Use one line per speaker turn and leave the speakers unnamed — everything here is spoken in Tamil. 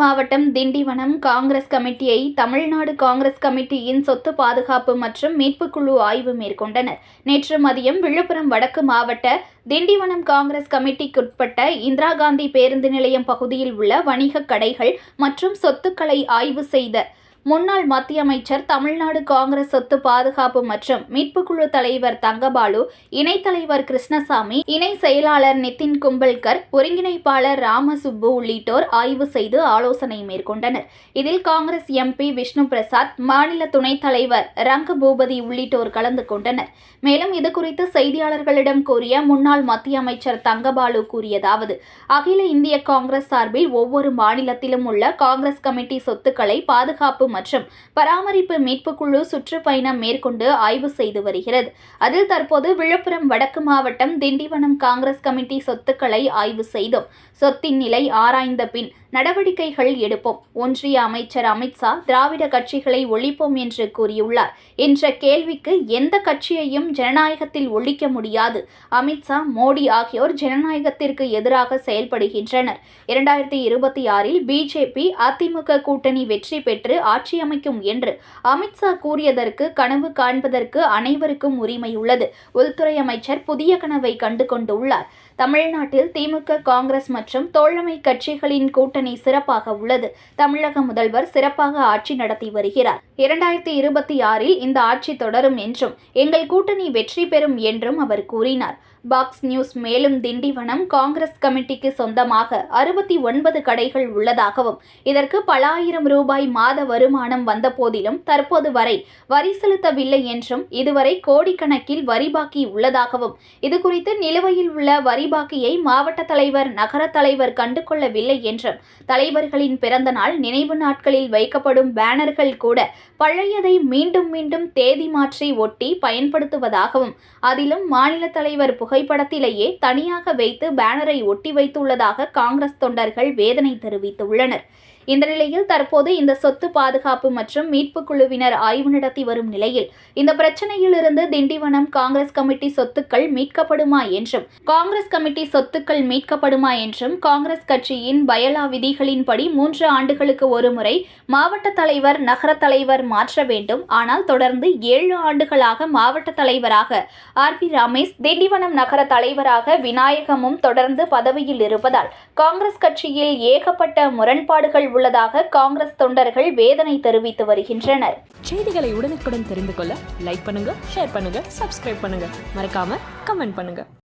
மாவட்டம் திண்டிவனம் காங்கிரஸ் கமிட்டியை தமிழ்நாடு காங்கிரஸ் கமிட்டியின் சொத்து பாதுகாப்பு மற்றும் மீட்புக்குழு ஆய்வு மேற்கொண்டனர். நேற்று மதியம் விழுப்புரம் வடக்கு மாவட்ட திண்டிவனம் காங்கிரஸ் கமிட்டிக்குட்பட்ட இந்திரா காந்தி பேருந்து நிலையம் பகுதியில் உள்ள வணிகக் கடைகள் மற்றும் சொத்துக்களை ஆய்வு செய்த முன்னாள் மத்திய அமைச்சர் தமிழ்நாடு காங்கிரஸ் சொத்து பாதுகாப்பு மற்றும் மீட்புக்குழு தலைவர் தங்கபாலு இணைத்தலைவர் கிருஷ்ணசாமி இணை செயலாளர் நிதின் கும்பல்கர் ஒருங்கிணைப்பாளர் ராமசுப்பு உள்ளிட்டோர் ஆய்வு செய்து ஆலோசனை மேற்கொண்டனர். இதில் காங்கிரஸ் எம்பி விஷ்ணு பிரசாத் மாநில துணைத் தலைவர் ரங்க பூபதி உள்ளிட்டோர் கலந்து கொண்டனர். மேலும் இதுகுறித்து செய்தியாளர்களிடம் கூறிய முன்னாள் மத்திய அமைச்சர் தங்கபாலு கூறியதாவது அகில இந்திய காங்கிரஸ் சார்பில் ஒவ்வொரு மாநிலத்திலும் உள்ள காங்கிரஸ் கமிட்டி சொத்துக்களை பாதுகாப்பு மற்றும் பராமரிப்பு மீட்புக்குழு சுற்றுப்பயணம் மேற்கொண்டு ஆய்வு செய்து வருகிறது. அதில் தற்போது விழுப்புரம் வடக்கு மாவட்டம் திண்டிவனம் காங்கிரஸ் கமிட்டி சொத்துக்களை ஆய்வு செய்தோம். சொத்தின் நிலை ஆராய்ந்த பின் நடவடிக்கைகள் எடுப்போம். ஒன்றிய அமைச்சர் அமித்ஷா திராவிட கட்சிகளை ஒழிப்போம் என்று கூறியுள்ளார். என்ற கேள்விக்கு எந்த கட்சியையும் ஜனநாயகத்தில் ஒழிக்க முடியாது. அமித்ஷா மோடி ஆகியோர் ஜனநாயகத்திற்கு எதிராக செயல்படுகின்றனர். இரண்டாயிரத்தி இருபத்தி ஆறில் பிஜேபி அதிமுக கூட்டணி வெற்றி பெற்று ஆட்சி அமைக்கும் என்று அமித்ஷா கூறியதற்கு கனவு காண்பதற்கு அனைவருக்கும் உரிமை உள்ளது உள்துறை அமைச்சர் புதிய கனவை கண்டு கொண்டுள்ளார் தமிழ்நாட்டில் திமுக காங்கிரஸ் மற்றும் தோழமை கட்சிகளின் கூட்டணி சிறப்பாக உள்ளது. தமிழக முதல்வர் சிறப்பாக ஆட்சி நடத்தி வருகிறார். இரண்டாயிரத்தி இருபத்தி ஆறில் இந்த ஆட்சி தொடரும் என்றும் எங்கள் கூட்டணி வெற்றி பெறும் என்றும் அவர் கூறினார். பாக்ஸ் நியூஸ் மேலும் திண்டிவனம் காங்கிரஸ் கமிட்டிக்கு சொந்தமாக அறுபத்தி ஒன்பது கடைகள் உள்ளதாகவும் இதற்கு பல ஆயிரம் ரூபாய் மாத வருமானம் வந்த போதிலும் தற்போது வரை வரி செலுத்தவில்லை என்றும் இதுவரை கோடிக்கணக்கில் வரி பாக்கி உள்ளதாகவும் இதுகுறித்து நிலுவையில் உள்ள வரி பாக்கியை மாவட்ட தலைவர் நகர தலைவர் கண்டு கொள்ளவில்லை என்றும் தலைவர்களின் பிறந்த நாள் நினைவு நாட்களில் வைக்கப்படும் பேனர்கள் கூட பழையதை மீண்டும் மீண்டும் தேதி மாற்றி ஒட்டி பயன்படுத்துவதாகவும் அதிலும் மாநில தலைவர் புகைப்படத்திலேயே தனியாக வைத்து பேனரை ஒட்டி வைத்துள்ளதாக காங்கிரஸ் தொண்டர்கள் வேதனை தெரிவித்துள்ளனர். இந்த நிலையில் தற்போது இந்த சொத்து பாதுகாப்பு மற்றும் மீட்பு குழுவினர் ஆய்வு நடத்தி வரும் நிலையில் இந்த பிரச்சனையிலிருந்து திண்டிவனம் காங்கிரஸ் கமிட்டி சொத்துக்கள் மீட்கப்படுமா என்றும் காங்கிரஸ் கமிட்டி சொத்துக்கள் மீட்கப்படுமா என்றும் காங்கிரஸ் கட்சியின் பயலா விதிகளின்படி மூன்று ஆண்டுகளுக்கு ஒருமுறை மாவட்ட தலைவர் நகர தலைவர் மாற்ற வேண்டும். ஆனால் தொடர்ந்து ஏழு ஆண்டுகளாக மாவட்ட தலைவராக ஆர். பி. ரமேஷ் திண்டிவனம் நகர தலைவராக விநாயகமும் தொடர்ந்து பதவியில் இருப்பதால் காங்கிரஸ் கட்சியில் ஏகப்பட்ட முரண்பாடுகள் உள்ளதாக காங்கிரஸ் தொண்டர்கள் வேதனை தெரிவித்து வருகின்றனர்.
செய்திகளை உடனுக்குடன் தெரிந்து கொள்ள லைக் பண்ணுங்க ஷேர் பண்ணுங்க சப்ஸ்கிரைப் பண்ணுங்க. மறக்காம கமெண்ட் பண்ணுங்க.